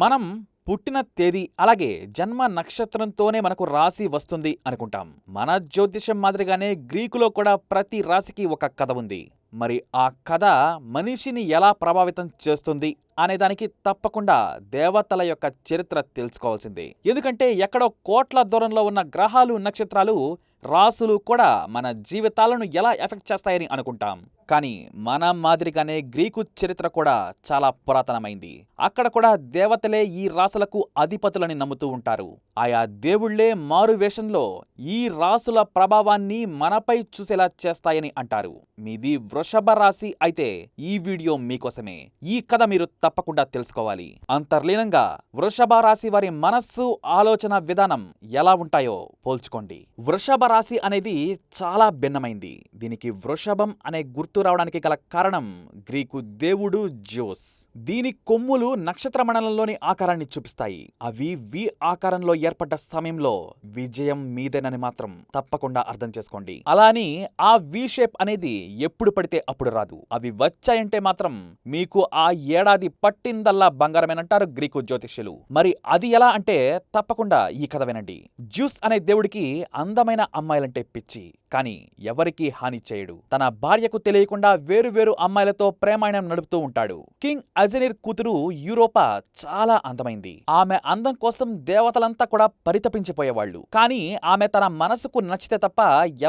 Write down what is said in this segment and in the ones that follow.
మనం పుట్టిన తేదీ అలాగే జన్మ నక్షత్రంతోనే మనకు రాశి వస్తుంది అనుకుంటాం. మన జ్యోతిషం మాదిరిగానే గ్రీకులో కూడా ప్రతి రాశికి ఒక కథ ఉంది. మరి ఆ కథ మనిషిని ఎలా ప్రభావితం చేస్తుంది అనే దానికి తప్పకుండా దేవతల యొక్క చరిత్ర తెలుసుకోవాల్సిందే. ఎందుకంటే ఎక్కడో కోట్ల దూరంలో ఉన్న గ్రహాలు నక్షత్రాలు రాసులు కూడా మన జీవితాలను ఎలా ఎఫెక్ట్ చేస్తాయని అనుకుంటాం. కానీ మన మాదిరిగానే గ్రీకు చరిత్ర కూడా చాలా పురాతనమైంది. అక్కడ కూడా దేవతలే ఈ రాసులకు అధిపతులని నమ్ముతూ ఉంటారు. ఆయా దేవుళ్ళే మారు వేషంలో ఈ రాసుల ప్రభావాన్ని మనపై చూసేలా చేస్తాయని అంటారు. మీది వృషభ రాశి అయితే ఈ వీడియో మీకోసమే. ఈ కథ మీరు తప్పకుండా తెలుసుకోవాలి. అంతర్లీనంగా వృషభ రాశి వారి మనస్సు ఆలోచన విధానం ఎలా ఉంటాయో పోల్చుకోండి. వృషభ రాశి అనేది చాలా భిన్నమైంది. దీనికి వృషభం అనే గుర్తు రావడానికి గల కారణం గ్రీకు దేవుడు జోస్ దీని కొమ్ములు నక్షత్ర మండలంలోని ఆకారాన్ని చూపిస్తాయి. అవి వి ఆకారంలో ఏర్పడ్డ సమయంలో విజయం మీదేనని మాత్రం తప్పకుండా అర్థం చేసుకోండి. అలాని ఆ వి షేప్ అనేది ఎప్పుడు పడితే అప్పుడు రాదు. అవి వచ్చాయంటే మాత్రం మీకు ఆ ఏడాది పట్టిందల్లా బంగారమేనంటారు గ్రీకు జ్యోతిష్యులు. మరి అది ఎలా అంటే తప్పకుండా ఈ కథ వినండి. జ్యూస్ అనే దేవుడికి అందమైన అమ్మాయిలంటే పిచ్చి. కానీ ఎవరికీ హాని చేయడు. తన భార్యకు తెలియకుండా వేరు వేరు అమ్మాయిలతో ప్రేమాయణం నడుపుతూ ఉంటాడు. కింగ్ అజనీర్ కూతురు యూరోపా చాలా అందమైంది. ఆమె అందం కోసం దేవతలంతా కూడా పరితపించిపోయేవాళ్ళు కానీ ఆమె తన మనసుకు నచ్చితే తప్ప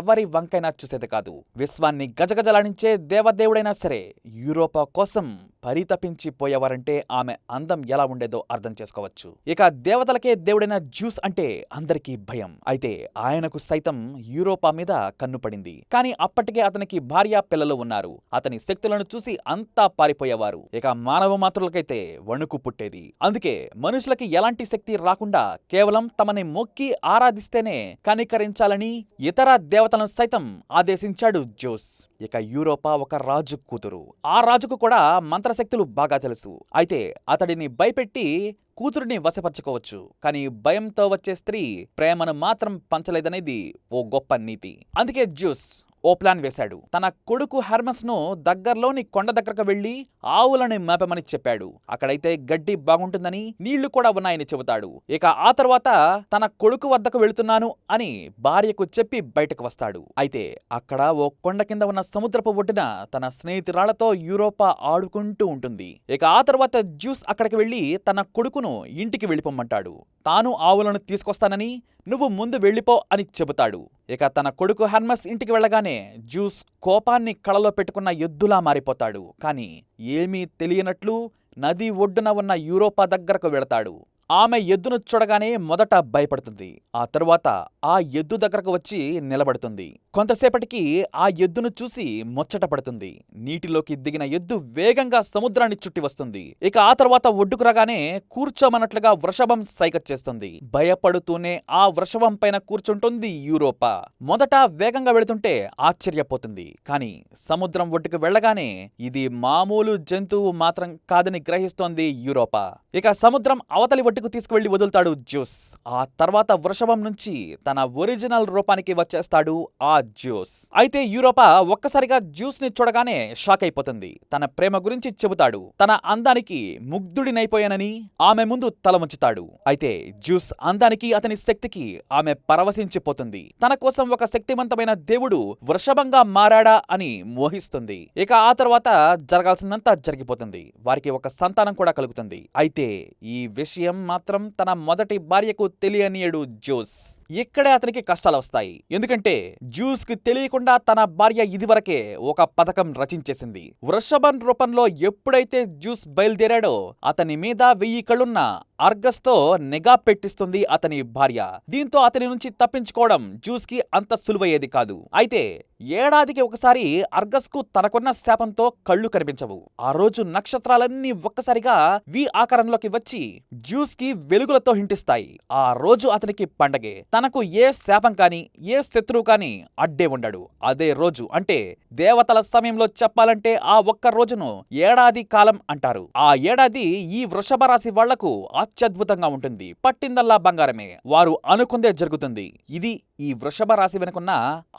ఎవరి వంకైనా చూసేది కాదు. విశ్వాన్ని గజగజలాడించే దేవదేవుడైనా సరే యూరోపా కోసం పరితపించిపోయేవారంటే ఆమె అందం ఎలా ఉండేదో అర్థం చేసుకోవచ్చు. ఇక దేవతలకే దేవుడైన జ్యూస్ అంటే అందరికీ భయం. అయితే ఆయనకు సైతం యూరోపా మీద కన్నుపడింది. కానీ అప్పటికే అతనికి భార్య పిల్లలు ఉన్నారు. అతని శక్తులను చూసి అంతా పారిపోయేవారు. ఇక మానవ మాతృలకైతే వణుకు పుట్టేది. అందుకే మనుషులకి ఎలాంటి శక్తి రాకుండా కేవలం తమని మొక్కి ఆరాధిస్తేనే కనికరించాలని ఇతర దేవతలను సైతం ఆదేశించాడు జోస్. ఇక యూరోపా ఒక రాజు కూతురు. ఆ రాజుకు కూడా మంత్రశక్తులు బాగా తెలుసు. అయితే అతడిని భయపెట్టి కూతురిని వశపరచుకోవచ్చు. కానీ భయంతో వచ్చే స్త్రీ ప్రేమను మాత్రం పంచలేదనేది ఓ గొప్ప నీతి. అందుకే జ్యూస్. ఓ ప్లాన్ వేశాడు. తన కొడుకు హెర్మస్ను దగ్గరలోని కొండ దగ్గరకు వెళ్ళి ఆవులని మేపమని చెప్పాడు. అక్కడైతే గడ్డి బాగుంటుందని నీళ్ళు కూడా ఉన్నాయని చెబుతాడు. ఇక ఆ తర్వాత తన కొడుకు వద్దకు వెళుతున్నాను అని భార్యకు చెప్పి బయటకు వస్తాడు. అయితే అక్కడ ఓ కొండ కింద ఉన్న సముద్రపు ఒడ్డున తన స్నేహితురాళ్ళతో యూరోపా ఆడుకుంటూ ఉంటుంది. ఇక ఆ తర్వాత జ్యూస్ అక్కడికి వెళ్ళి తన కొడుకును ఇంటికి వెళ్ళిపోమ్మంటాడు. తాను ఆవులను తీసుకొస్తానని నువ్వు ముందు వెళ్ళిపో అని చెబుతాడు. ఇక తన కొడుకు హెర్మస్ ఇంటికి వెళ్ళగానే జ్యూస్ కోపాన్ని కళలో పెట్టుకున్న ఎద్దులా మారిపోతాడు. కానీ ఏమీ తెలియనట్లు నది ఒడ్డున ఉన్న యూరోపా దగ్గరకు వెళతాడు. ఆమె ఎద్దును చూడగానే మొదట భయపడుతుంది. ఆ తరువాత ఆ ఎద్దు దగ్గరకు వచ్చి నిలబడుతుంది. కొంతసేపటికి ఆ ఎద్దును చూసి ముచ్చట పడుతుంది. నీటిలోకి దిగిన ఎద్దు వేగంగా సముద్రాన్ని చుట్టి వస్తుంది. ఇక ఆ తర్వాత ఒడ్డుకు రాగానే కూర్చోమన్నట్లుగా వృషభం సైక చేస్తుంది. భయపడుతూనే ఆ వృషభం పైన కూర్చుంటుంది యూరోపా. మొదట వేగంగా వెళుతుంటే ఆశ్చర్యపోతుంది. కానీ సముద్రం ఒడ్డుకు వెళ్ళగానే ఇది మామూలు జంతువు మాత్రం కాదని గ్రహిస్తోంది యూరోపా. ఇక సముద్రం అవతలి ఒడ్డుకు తీసుకువెళ్ళి వదులుతాడు జ్యూస్ ఆ తర్వాత వృషభం నుంచి తన ఒరిజినల్ రూపానికి వచ్చేస్తాడు ఆ జ్యూస్. అయితే యూరోపా ఒక్కసారిగా జ్యూస్ని చూడగానే షాక్ అయిపోతుంది. తన ప్రేమ గురించి చెబుతాడు. తన అందానికి ముగ్ధుడినైపోయానని ఆమె ముందు తల ముంచుతాడు అయితే జ్యూస్ అందానికి అతని శక్తికి ఆమె పరవశించిపోతుంది. తన కోసం ఒక శక్తివంతమైన దేవుడు వృషభంగా మారాడా అని మోహిస్తుంది. ఇక ఆ తర్వాత జరగాల్సిందంతా జరిగిపోతుంది. వారికి ఒక సంతానం కూడా కలుగుతుంది. అయితే ఈ విషయం మాత్రం తన మొదటి భార్యకు తెలియనీయడు జోస్ ఇక్కడే అతనికి కష్టాలు వస్తాయి ఎందుకంటే జ్యూస్కి తెలియకుండా తన భార్య ఇదివరకే ఒక పథకం రచించేసింది. వృషభన్ రూపంలో ఎప్పుడైతే జ్యూస్ బయలుదేరాడో అతని మీద వెయ్యి కళ్ళున్న అర్గస్తో నిఘా పెట్టిస్తుంది అతని భార్య. దీంతో అతని నుంచి తప్పించుకోవడం జ్యూస్కి అంత సులువయ్యేది కాదు. అయితే ఏడాదికి ఒకసారి అర్గస్కు తనకున్న శాపంతో కళ్ళు కనిపించవు. ఆ రోజు నక్షత్రాలన్నీ ఒక్కసారిగా వి ఆకారంలోకి వచ్చి జ్యూస్కి వెలుగులతో హింటిస్తాయి. ఆ రోజు అతనికి పండగే. తనకు ఏ శాపం కాని ఏ శత్రువు కాని అడ్డే ఉండడు. అదే రోజు అంటే దేవతల సమయంలో చెప్పాలంటే ఆ ఒక్క రోజును ఏడాది కాలం అంటారు. ఆ ఏడాది ఈ వృషభ రాశి వాళ్ళకు అత్యద్భుతంగా ఉంటుంది. పట్టిందల్లా బంగారమే. వారు అనుకుందే జరుగుతుంది. ఇది ఈ వృషభ రాశి వెనుకున్న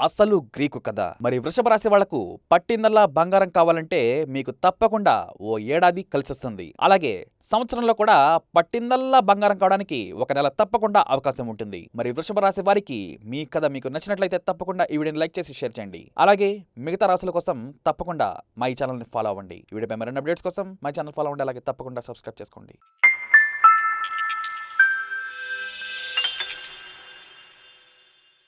అసలు గ్రీకు కథ. మరి వృషభ రాశి వాళ్ళకు పట్టిందల్లా బంగారం కావాలంటే మీకు తప్పకుండా ఓ ఏడాది కలిసొస్తుంది. అలాగే సంవత్సరంలో కూడా పట్టిందల్లా బంగారం కావడానికి ఒక నెల తప్పకుండా అవకాశం ఉంటుంది. మరి వృషభ రాశి వారికి మీ కథ మీకు నచ్చినట్లయితే తప్పకుండా ఈ వీడియోని లైక్ చేసి షేర్ చేయండి. అలాగే మిగతా రాశుల కోసం తప్పకుండా మా ఈ ఛానల్ని ఫాలో అవ్వండి. వీడియోపై మరిన్ని అప్డేట్స్ కోసం మా ఛానల్ ఫాలో అవ్వండి. అలాగే తప్పకుండా సబ్స్క్రైబ్ చేసుకోండి.